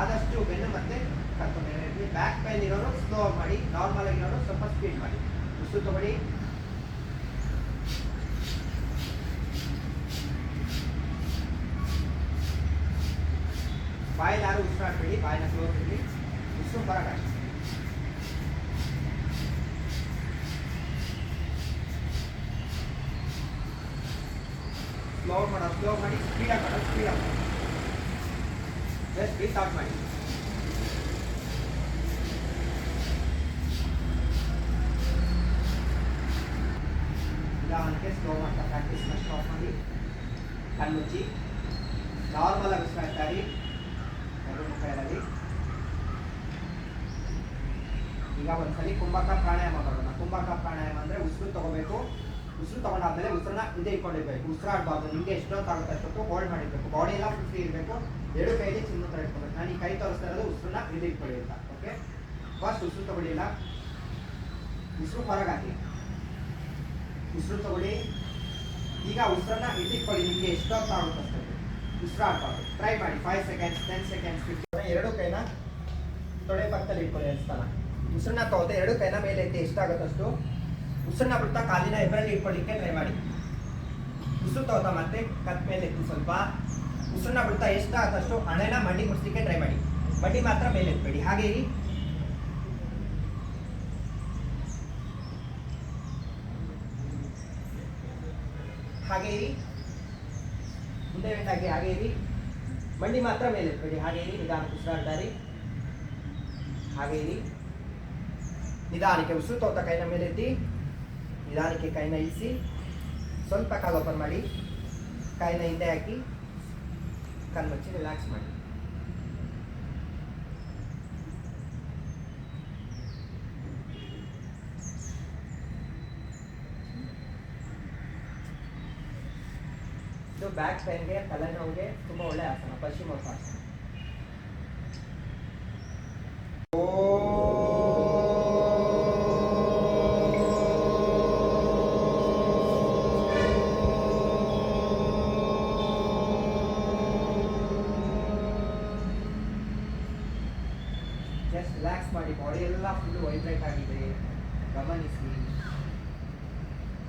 ಆದಷ್ಟು ಬೆನ್ನು ಮತ್ತೆ ಕರ್ಕೊಂಡು ಬ್ಯಾಕ್ ಪೈನ್ ಇರೋರು ಸ್ಲೋ ಮಾಡಿ ನಾರ್ಮಲ್ ಆಗಿರೋರು ಸ್ವಲ್ಪ ಸ್ಪೀಡ್ ಮಾಡಿ. ಉಸು ತಗೊಳ್ಳಿ ಬಾಯಲ್ಲಿ ಯಾರು ಉಸಿರಾಡ್ಬೇಡಿ, ಬಾಯಿನ ಕ್ಲೋಸ್ ಇರಲಿ. ಉಸಿರು ಹೊರಗೆ ಹಾಕಿ ಸ್ಲೋ ಮಾಡೋ ಸ್ಲೋ ಮಾಡಿ ಸ್ಪೀಡಾಗಿ ಮಾಡೋ ಸ್ಪೀಡಾಗಿ ಮಾಡಿ ಜಸ್ಟ್ ಬ್ರೀತ್ ಔಟ್ ಮಾಡಿ ನಿಧಾನಕ್ಕೆ ಸ್ಲೋ ಮಾಡ್ತಾ ಪ್ರಾಕ್ಟೀಸ್ನ ಸ್ಟಾಪ್ ಮಾಡಿ ಕಣ್ಣು ಮುಚ್ಚಿ ನಾರ್ಮಲ್ ಆಗಿ ಉಸಿರಾಡ್ತಾ ಇರಿ ಎರಡು ಮುಖಗಳಲ್ಲಿ ಈಗ ಒಂದ್ಸಲಿ ಕುಂಭಕ ಪ್ರಾಣಾಯಾಮ ಮಾಡೋಣ. ಕುಂಭಕ ಪ್ರಾಣಾಯಾಮ ಅಂದ್ರೆ ಉಸಿರು ತಗೋಬೇಕು. ಉಸಿರು ತಗೊಂಡಾದ್ಮೇಲೆ ಉಸಿರನ್ನ ಹಿಂದೆ ಇಟ್ಕೊಂಡಿರ್ಬೇಕು. ಉಸಿರಾಡಬಾರ್ದು. ನಿಮಗೆ ಎಷ್ಟೊತ್ತಾಗುತ್ತೆ ಅಷ್ಟೊತ್ತು ಹೋಲ್ಡ್ ಮಾಡಿರ್ಬೇಕು. ಬಾಡಿ ಎಲ್ಲ ಫುಲ್ ಫ್ರೀ ಇರಬೇಕು. ಎರಡು ಕೈಲಿ ಚಿನ್ನ ಇಟ್ಕೊಬೇಕು ನಾನು ಈ ಕೈ ತೋರಿಸ್ತಾ ಇರೋದು ಉಸಿರನ್ನ ಇಟ್ಕೊಳ್ಳಿ ಅಂತ ಓಕೆ ಫಸ್ಟ್ ಉಸಿರು ತಗೊಳ್ಳಿಲ್ಲ ಉಸಿರು ಹೊರಗೆ ಹಾಕಿ. ಉಸಿರು ತಗೊಳ್ಳಿ. ಈಗ ಉಸಿರನ್ನ ಇಟ್ಟಿಟ್ಕೊಳ್ಳಿ ನಿಮಗೆ ಎಷ್ಟೊತ್ತಾಗುತ್ತೆ ಅಷ್ಟೊತ್ತು ಉಸಿರಾಡ್ಬಾರ್ದು ಟ್ರೈ ಮಾಡಿ. Five seconds ten seconds fifty ಎರಡು ಕೈನ ತೊಳೆ ಪಕ್ಕದಲ್ಲಿ ಇಟ್ಕೊಳ್ಳಿ ಸ್ಥಾನ ಉಸಿರನ್ನ ತಗೋತೆ ಎರಡು ಕೈನ ಮೇಲೆ ಎತ್ತಿ ಎಷ್ಟಾಗುತ್ತಷ್ಟು ಉಸಿರನ್ನ ಬಿಡ್ತಾ ಕಾಲಿನ ಎಬ್ಬರಲ್ಲಿ ಇಟ್ಕೊಳ್ಳಿಕ್ಕೆ ಟ್ರೈ ಮಾಡಿ. ಉಸಿರು ತಗೋತಾ ಮತ್ತೆ ಕತ್ ಮೇಲೆ ಎತ್ತಿ ಸ್ವಲ್ಪ. ಉಸಿರನ್ನ ಬಿಡ್ತಾ ಆದಷ್ಟು ಹಣೆನ ಮಂಡಿ ಮುಡಿಸ್ಲಿಕ್ಕೆ ಟ್ರೈ ಮಾಡಿ. ಮಂಡಿ ಮಾತ್ರ ಮೇಲೆ ಎತ್ಬೇಡಿ ಹಾಗೆ ಇರಿ. ಹಾಗೆ ಇರಿ. ಮುಂದೆ ಬೆಂಡಾಗಿ ಹಾಗೆ ಇರಿ. ಮಂಡಿ ಮಾತ್ರ ಮೇಲೆ ಎತ್ಬೇಡಿ ಹಾಗೆ ಇರಿ. ನಿಧಾನ ಉಸಿರಾಡ್ತಾ ಇರಿ ಹಾಗೆ ಇರಿ. ನಿಧಾನಕ್ಕೆ ಉಸಿರು ತೋತ ಕೈನ ಮೇಲೆ ಎತ್ತಿ ನಿಧಾನಕ್ಕೆ ಕೈನ ಇಳಿಸಿ. ಸ್ವಲ್ಪ ಕಾಲು ಓಪನ್ ಮಾಡಿ. ಕೈನ ಹಿಂದೆ ಹಾಕಿ. ಕಣ್ಣು ಮುಚ್ಚಿ ರಿಲ್ಯಾಕ್ಸ್ ಮಾಡಿ ಇದು ಬ್ಯಾಕ್ ಪೈನ್ಗೆ ತಲೆನೋವಿಗೆ ತುಂಬ ಒಳ್ಳೆ ಆಸನ ಪಶ್ಚಿಮೋತ್ತಾಸನ ಜಸ್ಟ್ ರಿಲ್ಯಾಕ್ಸ್ ಮಾಡಿ ಬಾಡಿ ಎಲ್ಲ ಫುಲ್ ವೈಬ್ರೇಟ್ ಆಗಿದೆ. ಗಮನಿಸಿ.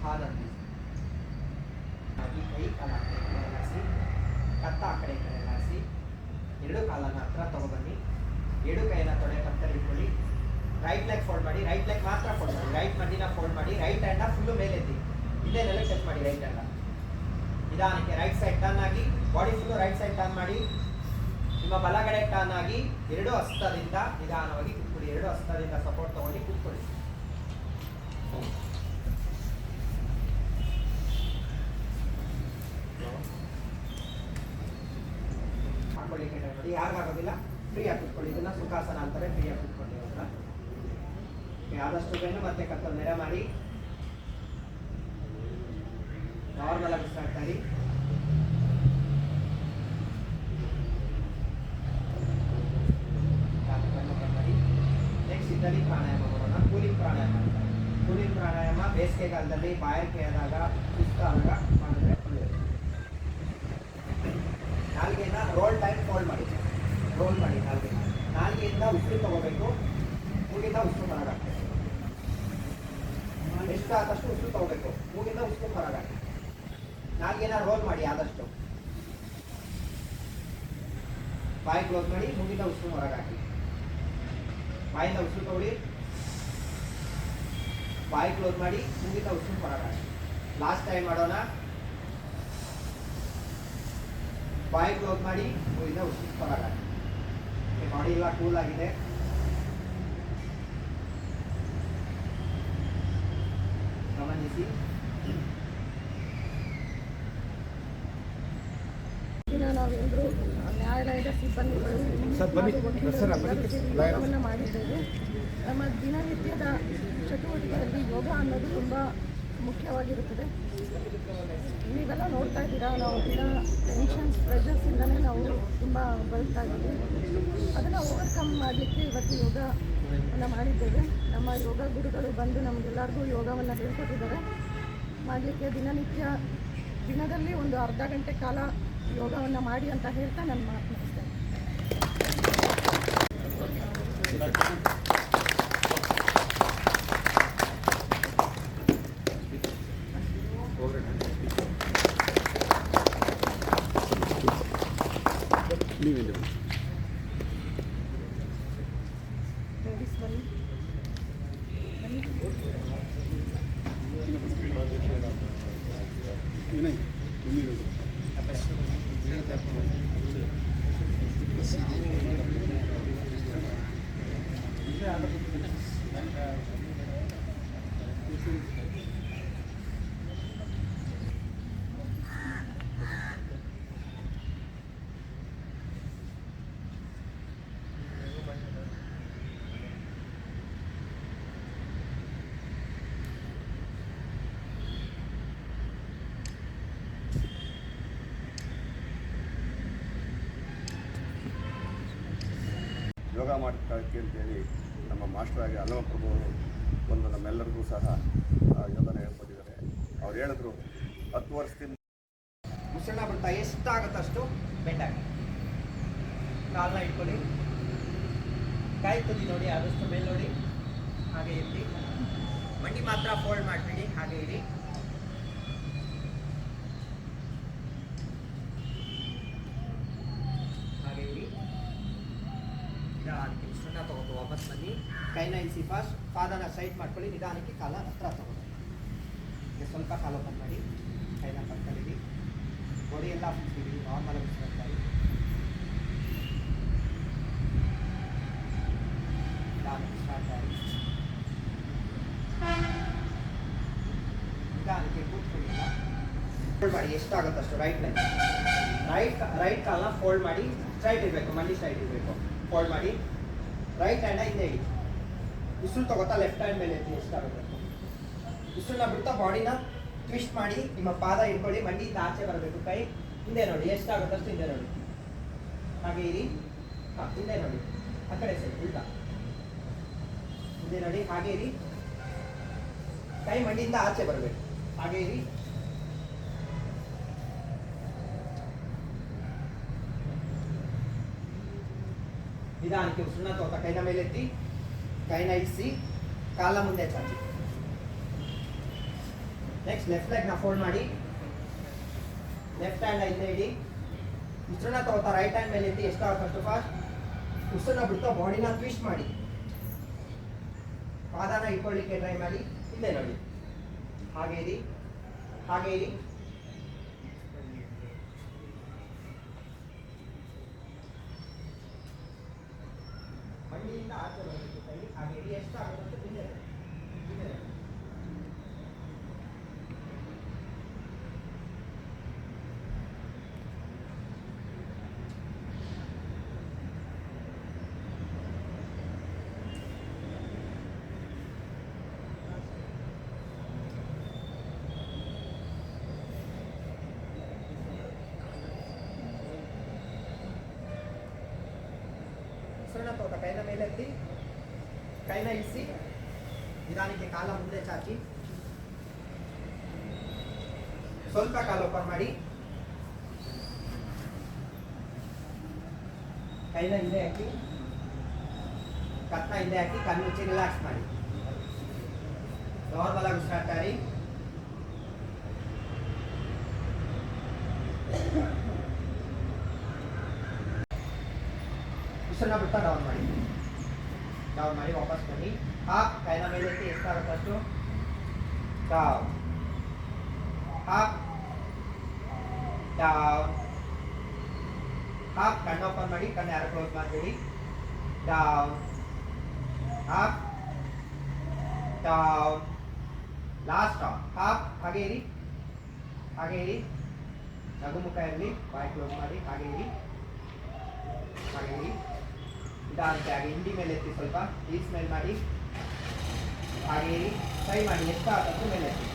ಆನಂದಿಸಿ ಹಾಗೆ ಕೈ ಕಾಲ ಆ ಕಡೆ ಕತ್ತ ಆ ಕಡೆ ಈ ಕಡೆ ಎಲ್ಲಾಸಿ ಎರಡು ಕಾಲನ ಹತ್ರ ತಗೊಬನ್ನಿ. ಎರಡು ಕೈನ ತೊಡೆ ಪಕ್ಕದಲ್ಲಿ ಇಟ್ಕೊಳ್ಳಿ. ರೈಟ್ ಲೆಗ್ ಫೋಲ್ಡ್ ಮಾಡಿ ರೈಟ್ ಲೆಗ್ ಮಾತ್ರ ಫೋಲ್ಡ್ ಮಾಡಿ. ರೈಟ್ ಮಂಡಿನ ಫೋಲ್ಡ್ ಮಾಡಿ ರೈಟ್ ಹ್ಯಾಂಡ ಫುಲ್ಲು ಮೇಲೆ ಎತ್ತಿ ಇಲ್ಲೇ ನೆಲೆ ಟಚ್ ಮಾಡಿ ರೈಟ್ ಹ್ಯಾಂಡ ನಿಧಾನಕ್ಕೆ ರೈಟ್ ಸೈಡ್ ಟರ್ನ್ ಆಗಿ body full right side turn ಮಾಡಿ. ನಿಮ್ಮ ಬಲಗಡೆ ಟರ್ನ್ ಆಗಿ ಎರಡು ಹಸ್ತದಿಂದ ನಿಧಾನವಾಗಿ ಕೂತ್ಕೊಳ್ಳಿ. ಎರಡು ಹಸ್ತದಿಂದ ಸಪೋರ್ಟ್ ತಗೊಂಡು ಕೂತ್ಕೊಳ್ಳಿ. ಹಾಕೊಳ್ಳಿಕ್ಕೆ try ಮಾಡಿ ಯಾರಿಗಾಗೋದಿಲ್ಲ ಫ್ರೀ ಆಗಿ ಕೂತ್ಕೊಳ್ಳಿ. ಇದನ್ನ ಸುಖಾಸನ ಅಂತಾರೆ. ಫ್ರೀ ಆಗಿ ಕೂತ್ಕೊಳ್ಳಿ ಆದಷ್ಟು ಬೆನ್ನು ಮತ್ತೆ ಕತ್ತಲು ನೆರೆ ಮಾಡಿ. ನಾರ್ಮಲ್ ಆಗಿ ಸ್ಟಾರ್ಟ್ ಮಾಡಿ ನೆಕ್ಸ್ಟ್ ಇದ್ದಲ್ಲಿ ಪ್ರಾಣಾಯಾಮ ಮಾಡೋಣ ಕೂಲಿಂಗ್ ಪ್ರಾಣಾಯಾಮ ಅಂತ ಕೂಲಿಂಗ್ ಪ್ರಾಣಾಯಾಮ ಬೇಸಿಗೆಗಾಲದಲ್ಲಿ ಬಾಯಾರಿಕೆ ಆದಾಗ ಸುಸ್ತಾದಾಗ ಮಾಡಿದ್ರೆ ಒಳ್ಳೆಯದು. ನಾಲ್ಗೆನ ರೋಲ್ ಟೈಮ್ ಫೋಲ್ಡ್ ಮಾಡಿ. ರೋಲ್ ಮಾಡಿ ನಾಲ್ಗೆ. ನಾಲ್ಗೆಯಿಂದ ಉಸಿರು ತಗೋಬೇಕು. ಮೂಗಿಂದ ಉಸಿರು ಹೊರಗಾಕ್ಬೇಕು. ಎಷ್ಟು ಆದಷ್ಟು ಉಸಿರು ತಗೋಬೇಕು? ಮೂಗಿಂದ ಉಸಿರು ಹೊರಗಾಕಿ ನಾಲ್ಗೆನ ರೋಲ್ ಮಾಡಿ ಆದಷ್ಟು. ಬಾಯಿ ಕ್ಲೋಸ್ ಮಾಡಿ, ಮೂಗಿಂದ ಉಸಿರು ಹೊರಗಾಕಿ. ಬಾಯಿಂದ ಉಸಿರು ತಗೊಳ್ಳಿ. ಬಾಯಿ ಕ್ಲೋಸ್ ಮಾಡಿ ಸಂಗೀತ ಉಸಿರು ಹೊರಗಾಕಿ ಲಾಸ್ಟ್ ಟೈಮ್ ಮಾಡೋಣ. ಬಾಯಿ ಕ್ಲೋಸ್ ಮಾಡಿ, ಮುಂದಿನ ಉಸಿರು ಹೊರಗಾಕಿ ಬಾಡಿ ಎಲ್ಲ ಕೂಲ್ ಆಗಿದೆ. ಗಮನಿಸಿ. ನ್ಯಾಯಾಲಯದ ಸಿಬ್ಬಂದಿಗಳು. ಯೋಗವನ್ನು ಮಾಡಿದ್ದೇವೆ. ನಮ್ಮ ದಿನನಿತ್ಯದ ಚಟುವಟಿಕೆಯಲ್ಲಿ ಯೋಗ ಅನ್ನೋದು ತುಂಬ ಮುಖ್ಯವಾಗಿರುತ್ತದೆ. ನೀವೆಲ್ಲ ನೋಡ್ತಾ ಇದ್ದೀರಾ, ನಾವು ದಿನ ಟೆನ್ಷನ್ ಪ್ರೆಷರ್ಸಿಂದಲೇ ನಾವು ತುಂಬ ಬಳಸ್ತಾ ಇದ್ದೀವಿ. ಅದನ್ನು ಓವರ್ಕಮ್ ಮಾಡಲಿಕ್ಕೆ ಇವತ್ತು ಯೋಗವನ್ನು ಮಾಡಿದ್ದೇವೆ. ನಮ್ಮ ಯೋಗ ಗುರುಗಳು ಬಂದು ನಮಗೆಲ್ಲರಿಗೂ ಯೋಗವನ್ನು ಹೇಳ್ಕೊಟ್ಟಿದ್ದಾರೆ. ಮಾಡಲಿಕ್ಕೆ ದಿನನಿತ್ಯ ದಿನದಲ್ಲಿ ಒಂದು ಅರ್ಧ ಗಂಟೆ ಕಾಲ ಯೋಗವನ್ನು ಮಾಡಿ ಅಂತ ಹೇಳ್ತಾ ನನ್ನ ಮಾತು. 何? ಯೋಗ ಮಾಡ್ಕೊಳ್ಳೋಕ್ಕೆ ಅಂತೇಳಿ ನಮ್ಮ ಮಾಸ್ಟರ್ ಆಗಿ ಅಲ್ಲಮ ಪ್ರಭು ಅವರು ಒಂದು ನಮ್ಮೆಲ್ಲರಿಗೂ ಸಹ ಯೋಜನೆ ಹೇಳ್ಕೊಟ್ಟಿದ್ದಾರೆ. ಅವ್ರು ಹೇಳಿದ್ರು, ಹತ್ತು ವರ್ಷದಿಂದ ಮುಸಳ ಬರ್ತಾ ಎಷ್ಟಾಗುತ್ತಷ್ಟು? ಬೆಟ್ಟ. ಕಾಲನ್ನ ಇಟ್ಕೊಳ್ಳಿ ಕೈ ತುದಿ ನೋಡಿ, ಆದಷ್ಟು ಮೇಲೆ ನೋಡಿ. ಹಾಗೆ ಇರಲಿ. ಮಂಡಿ ಮಾತ್ರ ಫೋಲ್ಡ್ ಮಾಡಿಬಿಡಿ, ಹಾಗೆ ಇರಿ ಹಾಗೆ ಇರಿ ನಿಧಾನಕ್ಕೆ ಉಸಿರನ್ನ ತಗೊಂಡು ವಾಪಸ್ ಇಳಿಸಿ ಫಾಸ್ಟ್ ಪಾದನ ಸೈಡ್ ಮಾಡ್ಕೊಳ್ಳಿ, ನಿಧಾನಕ್ಕೆ ಕಾಲ ಹತ್ರ ತಗೊಳ್ಳಿ. ಸ್ವಲ್ಪ ಕಾಲ ಓಪನ್ ಮಾಡಿ, ಕೈನ ಪಕ್ಕದಲ್ಲಿ ಬಾಡಿ ಎಲ್ಲ ಬಿಡಿ ನಾರ್ಮಲ್ ಆಗಿ ಆಗಿ ನಿಧಾನಕ್ಕೆ ಕೂತ್ಕೊಂಡಿಲ್ಲ ಫೋಲ್ಡ್ ಮಾಡಿ, ಎಷ್ಟಾಗುತ್ತೆ ಅಷ್ಟು ರೈಟ್ ಲೈನ್ ರೈಟ್ ರೈಟ್ ಕಾಲನ್ನ ಫೋಲ್ಡ್ ಮಾಡಿ ಸ್ಟ್ರೈಟ್ ಇರಬೇಕು ಮಂಡಿ ಸೈಡ್ ಇರಬೇಕು. ಫೋಲ್ಡ್ ಮಾಡಿ ರೈಟ್ ಹ್ಯಾಂಡ ಹಿಂದೆ ಇಡಿ. ಉಸಿರು ತಗೋತಾ ಲೆಫ್ಟ್ ಹ್ಯಾಂಡ್ ಮೇಲೆ ಎತ್ತಿ ಎಷ್ಟಾಗುತ್ತೆ ಉಸಿರನ್ನ ಬಿಡ್ತಾ ಬಾಡಿನ ಟ್ವಿಸ್ಟ್ ಮಾಡಿ, ನಿಮ್ಮ ಪಾದ ಇಟ್ಕೊಳ್ಳಿ ಮಂಡಿಯಿಂದ ಆಚೆ ಬರಬೇಕು, ಕೈ ಹಿಂದೆ ನೋಡಿ, ಎಷ್ಟಾಗುತ್ತೆ ಅಷ್ಟು ಹಿಂದೆ ನೋಡಿ. ಹಾಗೆ ಇರಿ. ಹಾಂ, ಹಿಂದೆ ನೋಡಿ. ಆ ಕಡೆ ಸರಿ, ಉಲ್ಟಾ. ಹಿಂದೆ ನೋಡಿ, ಹಾಗೆ ಇರಿ. ಕೈ ಮಂಡಿಯಿಂದ ಆಚೆ ಬರಬೇಕು. ಹಾಗೆ ಇರಿ. ನಿಧಾನಕ್ಕೆ ಉಸಿರನ್ನ ತೋತ ಕೈನ ಮೇಲೆ ಎತ್ತಿ. ಕೈನ ಇಳಿಸಿ ಕಾಲ ಮುಂದೆ ಚಾಚಿ. ನೆಕ್ಸ್ಟ್ ಲೆಫ್ಟ್ ಲೆಗ್ನ ಫೋಲ್ಡ್ ಮಾಡಿ. ಲೆಫ್ಟ್ ಹ್ಯಾಂಡ್ ಹಿಂದೆ ಇಡಿ. ಉಸಿರನ್ನ ತಗೋತಾ ರೈಟ್ ಹ್ಯಾಂಡ್ ಮೇಲೆ ಎತ್ತಿ ಎಷ್ಟಾಗುತ್ತೆ ಅಷ್ಟು ಫಾಸ್ಟ್ ಉಸಿರನ್ನ ಬಿಡ್ತಾ ಬಾಡಿನ ಟ್ವಿಸ್ಟ್ ಮಾಡಿ. ಪಾದನ ಇಟ್ಕೊಳ್ಳಿಕ್ಕೆ ಟ್ರೈ ಮಾಡಿ. ಇಲ್ಲೇ ನೋಡಿ. ಹಾಗೆ ಇರಿ ಹಾಗೆ ಇರಿ ಮಂಡಿಯಿಂದ ಆಚೆ ಬರಬೇಕು ಕೈ ಹಾಗೆ ಇರಿ ಎಷ್ಟಾಗುತ್ತೆ ಹಿಂದೆ ನೋಡಿ. ಹಿಂದೆ ನೋಡಿ. ಉಸಿರನ್ನ ತೋಟ ಕೈನ ಮೇಲೆತ್ತಿ ಕೈನ ಇಳಿಸಿ ನಿಧಾನಕ್ಕೆ ಕಾಲ ಮುಂದೆ ಚಾಚಿ ಸ್ವಲ್ಪ ಕಾಲ ಓಪನ್ ಮಾಡಿ ಕೈನ ಹಿಂದೆ ಹಾಕಿ ಕತ್ನ ಹಿಂದೆ ಹಾಕಿ ಕಣ್ಣು ಮುಚ್ಚಿ ರಿಲ್ಯಾಕ್ಸ್ ಮಾಡಿ ನಾರ್ಮಲ್ ಆಗಿ ಉಸಿರಾಡ್ತಾರಿ ಉಸಿರನ್ನ ಬಿಡ್ತಾ ಡೌನ್ ಮಾಡಿ ಡೌನ್ ಮಾಡಿ ವಾಪಸ್ ಬನ್ನಿ ಹಾಫ್ ಕೈನ ಮೇಲೆ ಎತ್ತಿ ಎಷ್ಟಾಗುತ್ತೆ ಅಷ್ಟು ಡೌನ್ ಹಾಫ್ ಡೌನ್ ಹಾಫ್ ಕಣ್ಣು ಓಪನ್ ಮಾಡಿ ಕಣ್ಣು ಯಾರು ಕ್ಲೋಸ್ ಮಾಡಬೇಡಿ down half down last half ಹಾಗೆ ಇರಿ ಹಾಗೆ ಇರಿ ನಗು ಮುಖ ಇರಲಿ ಬಾಯ್ ಕ್ಲೋಸ್ ಮಾಡಿ ಹಾಗೆ ಇರಿ ಹಾಗೆ ಇರಿ ನಿಧಾನಕ್ಕೆ ಹಾಗೆ ಹಿಂಡಿ ಮೇಲೆ ಎತ್ತಿ ಸ್ವಲ್ಪ ಈ ಸ್ಮೆಲ್ ಮಾಡಿ. ಹಾಗೆ ಟ್ರೈ ಮಾಡಿ ಎಷ್ಟಾಗುತ್ತೆ ಮೇಲೆ ಎತ್ತಿ.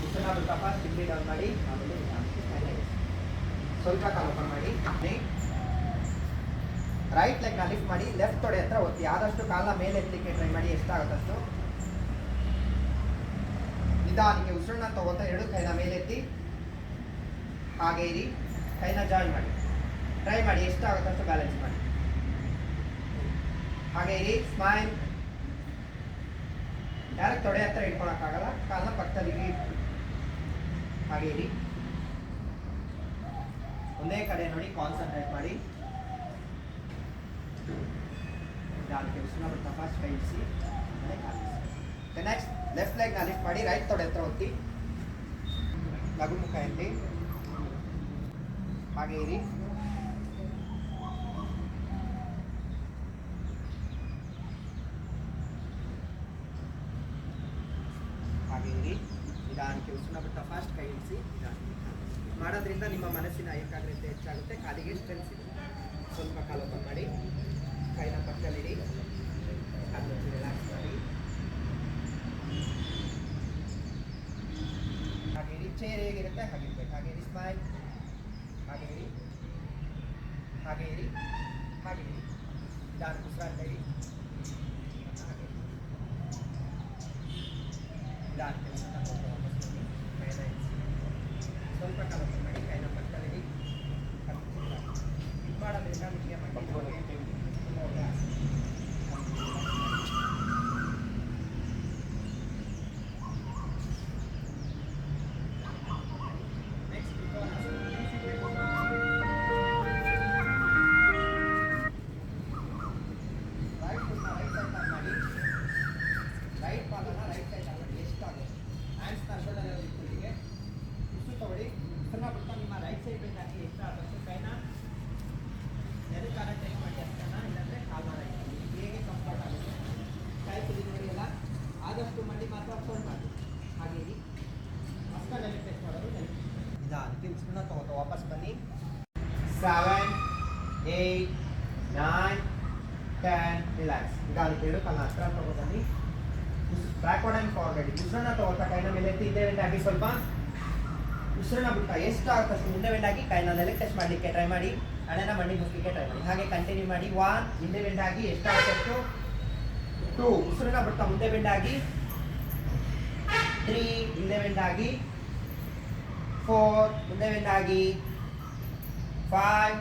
ಬಿಡ್ತಾ ಫಸ್ಟ್ ಹಿಂಡಿ ಡೌನ್ ಮಾಡಿ, ಆಮೇಲೆ ನಿಧಾನಕ್ಕೆ ಮೇಲೆ ಸ್ವಲ್ಪ ಕಾಲ ಓಪನ್ ಮಾಡಿ. ರೈಟ್ ಲೆಗ್ನ ಲಿಫ್ಟ್ ಮಾಡಿ ಲೆಫ್ಟ್ ತೊಡೆ ಹತ್ರ ಒತ್ತಿ. ಆದಷ್ಟು ಕಾಲ ಮೇಲೆ ಎತ್ತಲಿಕ್ಕೆ ಟ್ರೈ ಮಾಡಿ, ಎಷ್ಟಾಗುತ್ತಷ್ಟು. ನಿಧಾನಕ್ಕೆ ಉಸಿರನ್ನ ತಗೋತಾ ಎರಡು ಕೈನ ಮೇಲೆ ಎತ್ತಿ. ಹಾಗೆ ಇರಿ. ಕೈನ ಜಾಯಿನ್ ಮಾಡಿ. ಟ್ರೈ ಮಾಡಿ, ಎಷ್ಟಾಗುತ್ತಷ್ಟು ಬ್ಯಾಲೆನ್ಸ್ ಮಾಡಿ. ಹಾಗೆ ಇರಿ ಸ್ಮೈಲ್ ಡೈರೆಕ್ಟ್ ತೊಡೆ ಹತ್ರ ಇಟ್ಕೊಳಕ್ಕಾಗಲ್ಲ? ಕಾಲನ್ನ ಪಕ್ಕದಲ್ಲಿ ಇಟ್ಟು ಹಾಗೆ ಇರಿ ಒಂದೇ ಕಡೆ ನೋಡಿ ಕಾನ್ಸಂಟ್ರೇಟ್ ಮಾಡಿ. ನಿಧಾನಕ್ಕೆ ಉಸಿರನ್ನ ಬಿಡ್ತಾ ಫಸ್ಟ್ ಕೈ ಇಳಿಸಿ ಆಮೇಲೆ ಕಾಲಿಸಿ ನೆಕ್ಸ್ಟ್ ಲೆಫ್ಟ್ ಲೆಗ್ನ ಲಿಫ್ಟ್ ಮಾಡಿ ರೈಟ್ ತೊಡೆ ಹತ್ರ ಒತ್ತಿ. ಲಘು ಮುಖ ಎತ್ತಿ. ಹಾಗೆ ಇರಿ ಹಾಗೆ ಇರಿ ನಿಧಾನಕ್ಕೆ ಉಸಿರನ್ನ ಬಿಡ್ತಾ ಫಾಸ್ಟ್ ಕೈ ಇಳಿಸಿ ನಿಧಾನಕ್ಕೆ ಮಾಡೋದ್ರಿಂದ ನಿಮ್ಮ ಮನಸ್ಸಿನ ಏಕಾಗ್ರತೆ ಹೆಚ್ಚಾಗುತ್ತೆ, ಕಾಲಿಗೆ ಸ್ಟ್ರೆಂತ್ ಸಿಗುತ್ತೆ. ಸ್ವಲ್ಪ ಕಾಲ ಓಪನ್ ಮಾಡಿ, ಕೈನ ಪಕ್ಕದಲ್ಲಿಡಿ. ರಿಲ್ಯಾಕ್ಸ್ ಮಾಡಿ. ಹಾಗೆ ಚೇರ್ ಹೇಗಿರುತ್ತೆ ಹಾಗಿರ್ಬೇಕು ಹಾಗೆ ಇರಿ ಸ್ಮೈಲ್ ಹಾಗೆ ಇರಿ ಹಾಗೆ ಇರಿ ಹಾಗೆ ಇರಿ ನಿಧಾನ ಉಸಿರಾಡ್ತಾ ಹಾಗೆ. ನಿಧಾನಕ್ಕೆ ಉಸಿರನ್ನ ತಗೊಂಡು ವಾಪಸ್ ಬನ್ನಿ. ಕೈನ ಇಳಿಸಿ. ಸ್ವಲ್ಪ ಕಾಲ ಓಪನ್ ಮಾಡಿ ಕೈನ ಪಕ್ಕದಲ್ಲಿಡಿ ಕಣ್ಣು ಮುಚ್ಚಿ. ಇದು ಮಾಡೋದ್ರಿಂದ ನಿಮಗೆ ಮಂಡಿ ನೋವಿಗೆ ತುಂಬ ಒಳ್ಳೆ ಆಸನ. Next, ರೈಟ್ ಫುಟ್ನ ರೈಟ್ ಸೈಡ್ ಟರ್ನ್ ಮಾಡಿ ರೈಟ್ ಪಾದನ ರೈಟ್ ಸೈಡ್ ಟರ್ನ್ ಮಾಡಿ ಎಷ್ಟಾಗುತ್ತೆ ಹ್ಯಾಂಡ್ಸ್ನ ಶೋಲ್ಡರ್ ಇಟ್ಕೊಳ್ಳಿಗೆ ಉಸಿರು ತಗೊಳ್ಳಿ ಉಸಿರನ್ನ ಬಿಡ್ತಾ ನಿಮ್ಮ ರೈಟ್ ಸೈಡ್ ಬೆಂಡ್ ಹಾಕಿ ಎಷ್ಟಾಗುತ್ತೆ ಕೈನ ಎದಕ್ಕಾಗ ಟೈಪ್ ಮಾಡಿ ಅಷ್ಟನ್ನ ಇಲ್ಲಾಂದರೆ ಕಾಲ್ ಮಾಡ ಹೇಗೆ ಕಂಫರ್ಟ್ ಆಗುತ್ತೆ ಕೈ ತುದಿ ನೋಡಿ ಎಲ್ಲ ಆದಷ್ಟು ಮಂಡಿ ಮಾತ್ರ ಫೋಲ್ಡ್ ಮಾಡಿ ಹಾಗೆ ಇರಿ ಮಸ್ಕಲ್ಲಿ ಟೆಸ್ಟ್ ಮಾಡೋದು ನಿಧಾನಕ್ಕೆ ಉಸಿರನ್ನ ತಗೋತಾ ವಾಪಸ್ ಬನ್ನಿ seven eight nine ten relax ನಿಧಾನಕ್ಕೆ ಎರಡು ಕಾಲ ಹತ್ರ ತಗೋ ಬನ್ನಿ ಬ್ಯಾಕ್ವರ್ಡ್ ಆ್ಯಂಡ್ ಫಾರ್ವರ್ಡ್ ಉಸಿರನ್ನ ತಗೋತಾ ಕೈನ ಮೇಲೆ ಎತ್ತಿ ಹಿಂದೆ ಬೆಂಡ್ ಹಾಕಿ ಸ್ವಲ್ಪ ಉಸಿರನ್ನ ಬಿಟ್ಟು ಎಷ್ಟು ಆಗ್ತಷ್ಟು ಮುಂದೆ ಬೆಂಡ್ ಹಾಕಿ ಕೈನ ನೆಲಕ್ಕೆ ಟಚ್ ಮಾಡಲಿಕ್ಕೆ ಟ್ರೈ ಮಾಡಿ, ಹಣೆನ ಮಣ್ಣಿ ಮುಸ್ಲಿಕ್ಕೆ ಟ್ರೈ ಮಾಡಿ. ಹಾಗೆ ಕಂಟಿನ್ಯೂ ಮಾಡಿ ಒನ್ ಹಿಂದೆ ಬೆಂಡ್ ಆಗಿ ಎಷ್ಟಾಗುತ್ತೆ ಅಷ್ಟು ಟೂ, ಉಸಿರನ್ನ ಬಿಡ್ತಾ ಮುಂದೆ ಬೆಂಡ್ ಆಗಿ ತ್ರೀ ಹಿಂದೆ ಬೆಂಡ್ ಆಗಿ ಫೋರ್ ಮುಂದೆ ಬೆಂಡ್ ಆಗಿ five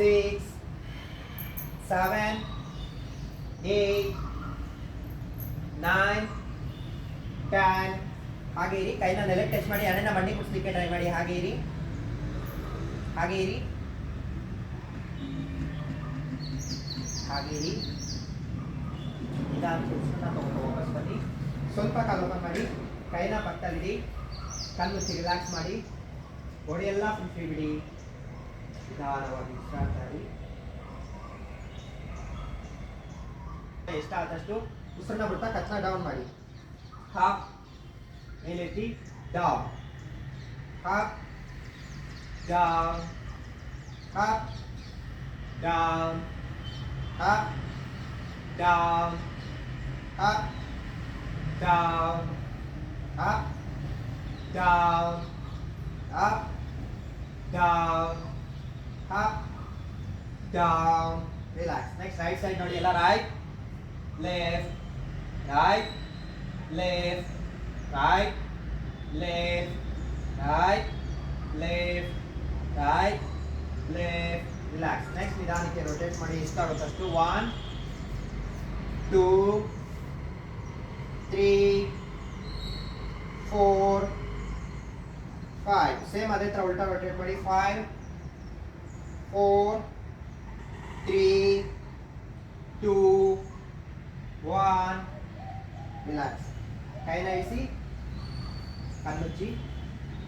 six seven eight nine ten ಹಾಗೆ ಇರಿ. ಕೈನ ನೆಲಕ್ಕೆ ಟಚ್ ಮಾಡಿ ಹಣೆನ ಮಂಡಿ ಕುಡಿಸ್ಲಿಕ್ಕೆ ಟ್ರೈ ಮಾಡಿ. ಹಾಗೆ ಇರಿ. ಹಾಗೆ ಇರಿ. ಹಾಗೆ ಇರಿ. ಉಸಿರನ್ನ ತಗೊಂಡು ಬನ್ನಿ. ಸ್ವಲ್ಪ ಕಾಲ ಓಪನ್ ಮಾಡಿ. ಕೈನ ಪಕ್ಕದಲ್ಲಿಡಿ ಕಣ್ಣು ರಿಲ್ಯಾಕ್ಸ್ ಮಾಡಿ. ಬಾಡಿ ಎಲ್ಲ ಫುಲ್ ಫ್ರೀ ಬಿಡಿ. ನಿಧಾನವಾಗಿ ವಿಶ್ರಾಂತಿ ಮಾಡಿ ಎಷ್ಟಾದಷ್ಟು ಉಸಿರನ್ನ ಬಿಡ್ತಾ ಕಚ್ಚನ ಡೌನ್ ಮಾಡಿ. Half ಮೇಲೆತ್ತಿ down half down half down half down half down up, down, up, down, up, down. Relax. Next, right side ನೋಡಿ ಎಲ್ಲ right, left, right, Left, right, left, right, left, right, left. Relax. Next, ನಿಧಾನಕ್ಕೆ rotate ಮಾಡಿ ಎಷ್ಟಾಗುತ್ತೆ ಅಷ್ಟು one two three four five same ಅದೇ ಥರ ಉಲ್ಟಾ rotate ಮಾಡಿ. Five four three two one relax ಕೈನ ಇಳಿಸಿ ಕಣ್ಣುಚ್ಚಿ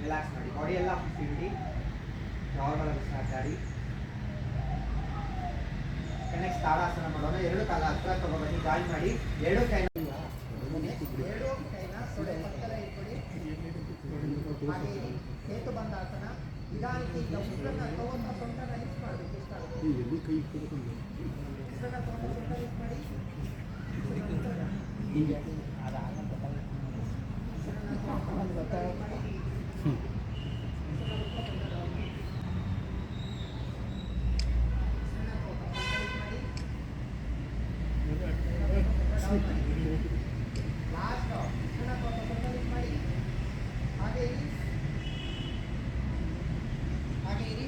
ರಿಲ್ಯಾಕ್ಸ್ ಮಾಡಿ. ಬಾಡಿ ಎಲ್ಲ ಫಿಫ್ಟಿ ನಾರ್ಮಲ್ ಆಗಿ ಸ್ಟಾರ್ಟ್ ಮಾಡಿ. ನೆಕ್ಸ್ಟ್ ಮಾಡೋಣ. ಎರಡು ಕಾಲ ಹತ್ರ ತಗೊಬನ್ನಿ. ಜಾಯಿನ್ ಮಾಡಿ. ಎರಡು ಕೈನ ಎರಡು ಕೈನ ತೊಡೆ ಪಕ್ಕದ ಇಟ್ಕೊಳ್ಳಿ. ಹಾಗೆ. ಸೇತು ಬಂದ ಆಸನ ನಿಧಾನಕ್ಕೆ ಈಗ ಉಸಿರನ್ನ ತಗೊಂಡ ಸೊಂಟನ ಮಾಡಬೇಕು. ಉಸಿರನ್ನ ತಗೊಂಡ ಸೊಂಟ ಮಾಡಿ. ಉಸಿರನ್ನ ತಗೊಂಡು ಸೊಂಟ lift ಮಾಡಿ. ಉಸಿರನ್ನ ತಗೊಂಡು ಸೊಂಟ lift ಮಾಡಿ. ಲಾಸ್ಟ್ ಉಸಿರನ್ನ ತಗೊಂಡು ಸೊಂಟ lift ಮಾಡಿ ಹಾಗೆ ಇರಿ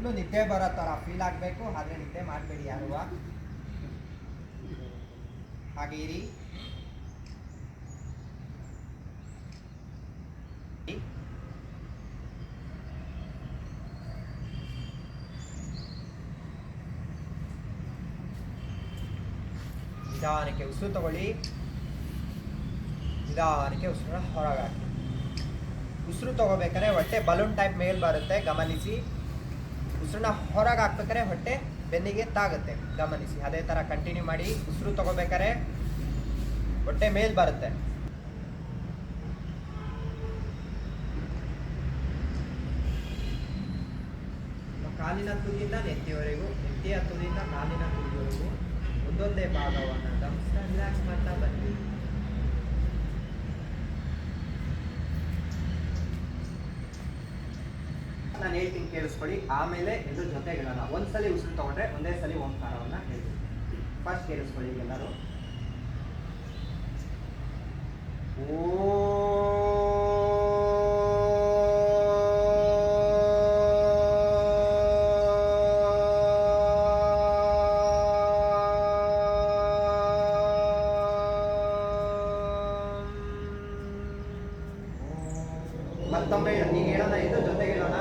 ಫುಲ್ಲು ನಿದ್ದೆ ಬರೋ ಥರ ಫೀಲ್ ಆಗಬೇಕು, ಆದರೆ ನಿದ್ದೆ ಮಾಡಬೇಡಿ ಯಾರು ಹಾಗೆ ಇರಿ. ನಿಧಾನಕ್ಕೆ ಉಸಿರು ತಗೊಳ್ಳಿ. ನಿಧಾನಕ್ಕೆ ಉಸಿರನ್ನ ಹೊರಗೆ ಹಾಕಿ ಉಸಿರು ತಗೋಬೇಕಾದ್ರೆ ಹೊಟ್ಟೆ ಬಲೂನ್ ಟೈಪ್ ಮೇಲ್ ಬರುತ್ತೆ, ಗಮನಿಸಿ. ಉಸಿರನ್ನ ಹೊರಗೆ ಹಾಕ್ಬೇಕಾದ್ರೆ ಹೊಟ್ಟೆ ಬೆನ್ನಿಗೆ ತಾಗುತ್ತೆ. ಗಮನಿಸಿ. ಅದೇ ಥರ ಕಂಟಿನ್ಯೂ ಮಾಡಿ ಉಸಿರು ತಗೋಬೇಕಾದ್ರೆ ಹೊಟ್ಟೆ ಮೇಲ್ ಬರುತ್ತೆ. ಕಾಲಿನ ತುದಿಯಿಂದ ನೆತ್ತಿಯವರೆಗೂ ನೆತ್ತಿಯ ತುದಿಯಿಂದ ಕಾಲಿನ ತುದಿಯವರೆಗೂ ಒಂದೊಂದೇ ಭಾಗವನ್ನು ಗಮನಿಸ್ತಾ ರಿಲ್ಯಾಕ್ಸ್ ಮಾಡ್ತಾ ಬನ್ನಿ. ನಾನು ಹೇಳ್ತೀನಿ ಕೇಳಿಸ್ಕೊಳ್ಳಿ. ಆಮೇಲೆ ಇದ್ರ ಜೊತೆ ಹೇಳೋಣ ಒಂದ್ಸಲಿ ಉಸಿರು ತಗೊಂಡ್ರೆ ಒಂದೇ ಸಲ ಓಂಕಾರವನ್ನ ಹೇಳ್ತೀನಿ ಫಸ್ಟ್ ಕೇಳಿಸ್ಕೊಳ್ಳಿ ಎಲ್ಲರೂ. ಮತ್ತೊಮ್ಮೆ ಈಗ ಹೇಳೋಣ ಇದ್ರ ಜೊತೆಗೆ ಹೇಳೋಣ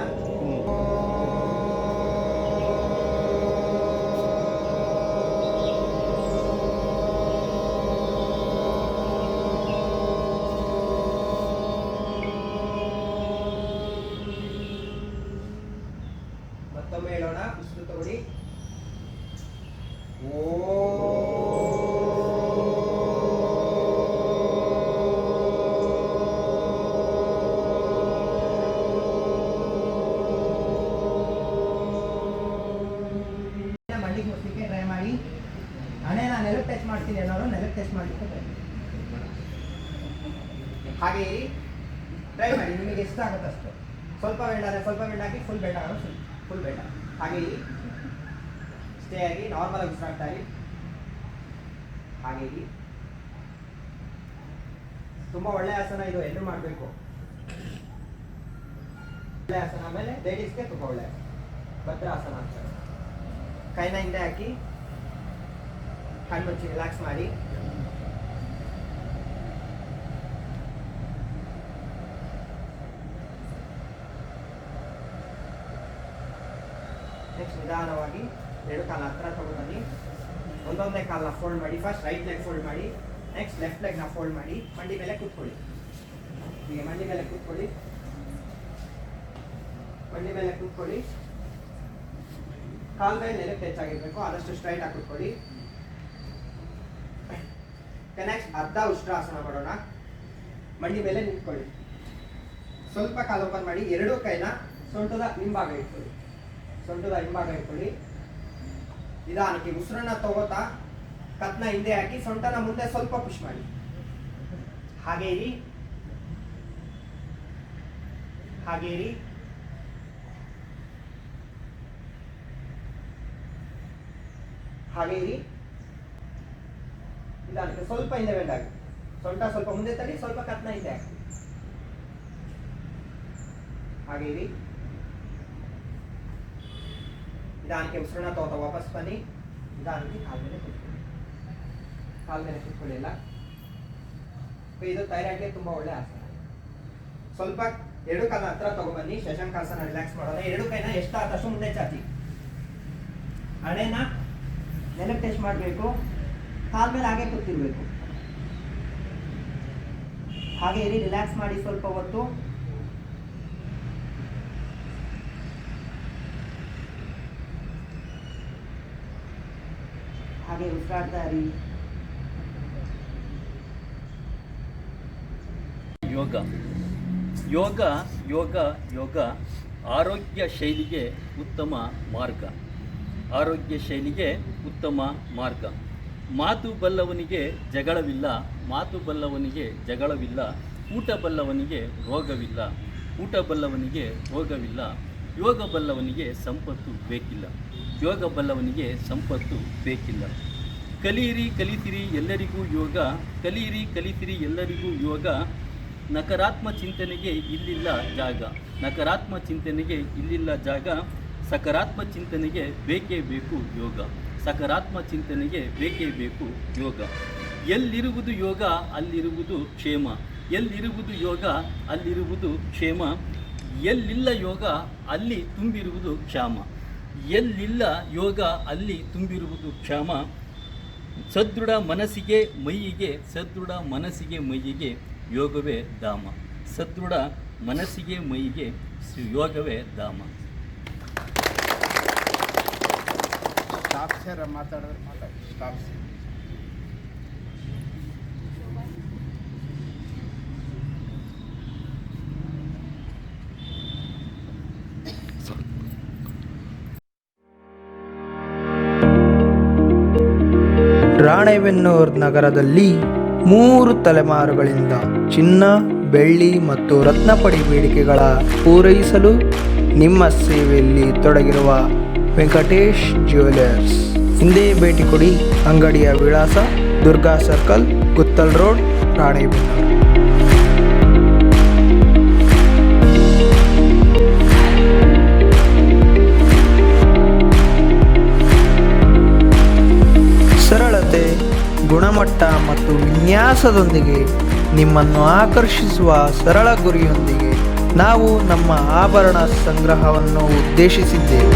ನಾನು ನೆಲಕ್ಕೆ ಟಚ್ ಮಾಡ್ತೀನಿ ಅನ್ನೋರು ನೆಲಕ್ಕೆ ಟಚ್ ಮಾಡಲಿಕ್ಕೆ ಹಾಗೆ ಟ್ರೈ ಮಾಡಿ, ನಿಮಗೆ ಎಷ್ಟು ಆಗುತ್ತೆ ಅಷ್ಟು ಸ್ವಲ್ಪ ಬೆಂಡ್ ಆದರೆ ಸ್ವಲ್ಪ ಬೆಂಡ್ ಹಾಕಿ full bend full full bend ಹಾಗೆ ಸ್ಟೇ ಆಗಿ ನಾರ್ಮಲ್ ಆಗಿ ಸ್ಟಾರ್ಟ್ ಆಗಿ. ಹಾಗೆ ತುಂಬ ಒಳ್ಳೆ ಆಸನ ಇದು, ಎಲ್ಲರೂ ಮಾಡಬೇಕು. ಒಳ್ಳೆ ಆಸನ ಆಮೇಲೆ ಲೇಡೀಸ್ಗೆ ತುಂಬ ಒಳ್ಳೆ ಆಸನ. ಭದ್ರಾಸನ ಅಂತಾರೆ. ಕೈನ ಹಿಂದೆ ಹಾಕಿ. ಕಣ್ಮುಚ್ಚಿ ರಿಲ್ಯಾಕ್ಸ್ ಮಾಡಿ ನೆಕ್ಸ್ಟ್ ನಿಧಾನವಾಗಿ ಎರಡು ಕಾಲ ಹತ್ರ ತಗೊಂಡ್ಬನ್ನಿ ಒಂದೊಂದೇ ಕಾಲ ಫೋಲ್ಡ್ ಮಾಡಿ ಫಸ್ಟ್ ರೈಟ್ ಲೆಗ್ ಫೋಲ್ಡ್ ಮಾಡಿ ನೆಕ್ಸ್ಟ್ ಲೆಫ್ಟ್ ಲೆಗ್ನ ಫೋಲ್ಡ್ ಮಾಡಿ, ಮಂಡಿ ಮೇಲೆ ಕೂತ್ಕೊಳ್ಳಿ. ಹೀಗೆ ಮಂಡಿ ಮೇಲೆ ಕೂತ್ಕೊಳ್ಳಿ. ಮಂಡಿ ಮೇಲೆ ಕೂತ್ಕೊಳ್ಳಿ. ಕಾಲ್ ಮೇಲೆ ನೆಲಕ್ಕೆ ಆದಷ್ಟು ಸ್ಟ್ರೈಟ್ ಆಗಿ ಕೂತ್ಕೊಳ್ಳಿ. ನೆಕ್ಸ್ಟ್ ಅರ್ಧ ಉಷ್ಟ್ರಾಸನ ಮಾಡೋಣ ಮಂಡಿ ಮೇಲೆ ನಿಂತ್ಕೊಳ್ಳಿ. ಸ್ವಲ್ಪ ಕಾಲು ಓಪನ್ ಮಾಡಿ, ಎರಡೂ ಕೈನ ಸೊಂಟದ ಹಿಂಭಾಗ ಇಟ್ಕೊಳ್ಳಿ. ಸೊಂಟದ ಹಿಂಭಾಗ ಇಟ್ಕೊಳ್ಳಿ. ನಿಧಾನಕ್ಕೆ ಉಸಿರನ್ನ ತಗೋತಾ, ಕತ್ನ ಹಿಂದೆ ಹಾಕಿ, ಸೊಂಟನ ಮುಂದೆ ಸ್ವಲ್ಪ ಪುಷ್ ಮಾಡಿ. ಹಾಗೆ ಇರಿ. ಹಾಗೆ ಇರಿ. ಹಾಗೆ ಇರಿ. ನಿಧಾನಕ್ಕೆ ಸ್ವಲ್ಪ ಹಿಂದೆ ಬೆಂಡ್ ಸ್ವಲ್ಪ ಸೊಂಟ ಸ್ವಲ್ಪ ಮುಂದೆ ತಡಿ ಸ್ವಲ್ಪ ಕತ್ನ ಹಿಂದೆ ಹಾಕಿ. ಹಾಗೆ ಇರಿ. ನಿಧಾನಕ್ಕೆ ಉಸಿರನ್ನ ತೋತ ವಾಪಸ್ ಬನ್ನಿ. ನಿಧಾನಕ್ಕೆ ಕಾಲ ಮೇಲೆ ಕೂತ್ಕೊಳ್ಳಿ. ಕಾಲ ಮೇಲೆ ಕೂತ್ಕೊಳ್ಳಿಲ್ಲ. ಇದು ಥೈರಾಯ್ಡ್ಗೆ ತುಂಬ ಒಳ್ಳೆ ಆಸನ. ಸ್ವಲ್ಪ ಎರಡು ಕಾಲ ಹತ್ರ ತಗೊಂಬನ್ನಿ. ಶಶಾಂಕಾಸನ ರಿಲ್ಯಾಕ್ಸ್ ಮಾಡೋಣ. ಎರಡು ಕೈನ ಎಷ್ಟಾದಷ್ಟು ಮುಂದೆ ಚಾಚಿ. ಹಣೆನ ನೆಲಕ್ಕೆ ಟೆಸ್ಟ್ ಮಾಡಬೇಕು. ಕಾಲ್ ಮೇಲೆ ಹಾಗೆ ಕೂತಿರ್ಬೇಕು. ಹಾಗೆ ಇರಿ ರಿಲ್ಯಾಕ್ಸ್ ಮಾಡಿ ಸ್ವಲ್ಪ ಹೊತ್ತು. ಹಾಗೆ ಉಸಿರಾಡ್ತಾ ಇರಿ. ಯೋಗ. ಯೋಗ ಯೋಗ ಯೋಗ ಆರೋಗ್ಯ ಶೈಲಿಗೆ ಉತ್ತಮ ಮಾರ್ಗ. ಆರೋಗ್ಯ ಶೈಲಿಗೆ ಉತ್ತಮ ಮಾರ್ಗ. ಮಾತು ಬಲ್ಲವನಿಗೆ ಜಗಳವಿಲ್ಲ, ಮಾತು ಬಲ್ಲವನಿಗೆ ಜಗಳವಿಲ್ಲ, ಊಟ ಬಲ್ಲವನಿಗೆ ರೋಗವಿಲ್ಲ, ಊಟ ಬಲ್ಲವನಿಗೆ ರೋಗವಿಲ್ಲ, ಯೋಗ ಬಲ್ಲವನಿಗೆ ಸಂಪತ್ತು ಬೇಕಿಲ್ಲ, ಯೋಗ ಬಲ್ಲವನಿಗೆ ಸಂಪತ್ತು ಬೇಕಿಲ್ಲ. ಕಲಿಯಿರಿ, ಕಲಿತಿರಿ ಎಲ್ಲರಿಗೂ ಯೋಗ, ಕಲಿಯಿರಿ, ಕಲಿತಿರಿ ಎಲ್ಲರಿಗೂ ಯೋಗ. ನಕಾರಾತ್ಮ ಚಿಂತನೆಗೆ ಇಲ್ಲಿಲ್ಲ ಜಾಗ, ನಕಾರಾತ್ಮ ಚಿಂತನೆಗೆ ಇಲ್ಲಿಲ್ಲ ಜಾಗ, ಸಕಾರಾತ್ಮ ಚಿಂತನೆಗೆ ಬೇಕೇ ಬೇಕು ಯೋಗ. ಸಕಾರಾತ್ಮಕ ಚಿಂತನೆಗೆ ಬೇಕೇ ಬೇಕು ಯೋಗ. ಎಲ್ಲಿರುವುದು ಯೋಗ, ಅಲ್ಲಿರುವುದು ಕ್ಷೇಮ. ಎಲ್ಲಿರುವುದು ಯೋಗ, ಅಲ್ಲಿರುವುದು ಕ್ಷೇಮ. ಎಲ್ಲಿಲ್ಲ ಯೋಗ, ಅಲ್ಲಿ ತುಂಬಿರುವುದು ಕ್ಷಾಮ. ಎಲ್ಲಿಲ್ಲ ಯೋಗ, ಅಲ್ಲಿ ತುಂಬಿರುವುದು ಕ್ಷಾಮ. ಸದೃಢ ಮನಸ್ಸಿಗೆ ಮೈಯಿಗೆ, ಸದೃಢ ಮನಸ್ಸಿಗೆ ಮೈಯಿಗೆ ಯೋಗವೇ ಧಾಮ. ಸದೃಢ ಮನಸ್ಸಿಗೆ ಮೈಯಿಗೆ ಯೋಗವೇ ಧಾಮ ಸ್ಟಾಪ್ ಸರ್ ಮಾತಾಡಿದ್ರೆ ಮಾತಾಡಿ ಸ್ಟಾಪ್ ರಾಣೆಬೆನ್ನೂರು ನಗರದಲ್ಲಿ ಮೂರು ತಲೆಮಾರುಗಳಿಂದ ಚಿನ್ನ, ಬೆಳ್ಳಿ ಮತ್ತು ರತ್ನಪಡಿ ಬೇಡಿಕೆಗಳ ಪೂರೈಸಲು ನಿಮ್ಮ ಸೇವೆಯಲ್ಲಿ ತೊಡಗಿರುವ ವೆಂಕಟೇಶ್ ಜ್ಯುವೆಲರ್ಸ್. ಹಿಂದೆ ಭೇಟಿ ಕೊಡಿ ಅಂಗಡಿಯ ವಿಳಾಸ ದುರ್ಗಾ ಸರ್ಕಲ್, ಗುತ್ತಲ್ ರೋಡ್, ರಾಣೆಬೆನ್ನೂರು. ಸರಳತೆ, ಗುಣಮಟ್ಟ ಮತ್ತು ವಿನ್ಯಾಸದೊಂದಿಗೆ ನಿಮ್ಮನ್ನು ಆಕರ್ಷಿಸುವ ಸರಳ ಗುರಿಯೊಂದಿಗೆ ನಾವು ನಮ್ಮ ಆಭರಣ ಸಂಗ್ರಹವನ್ನು ಉದ್ದೇಶಿಸಿದ್ದೇವೆ.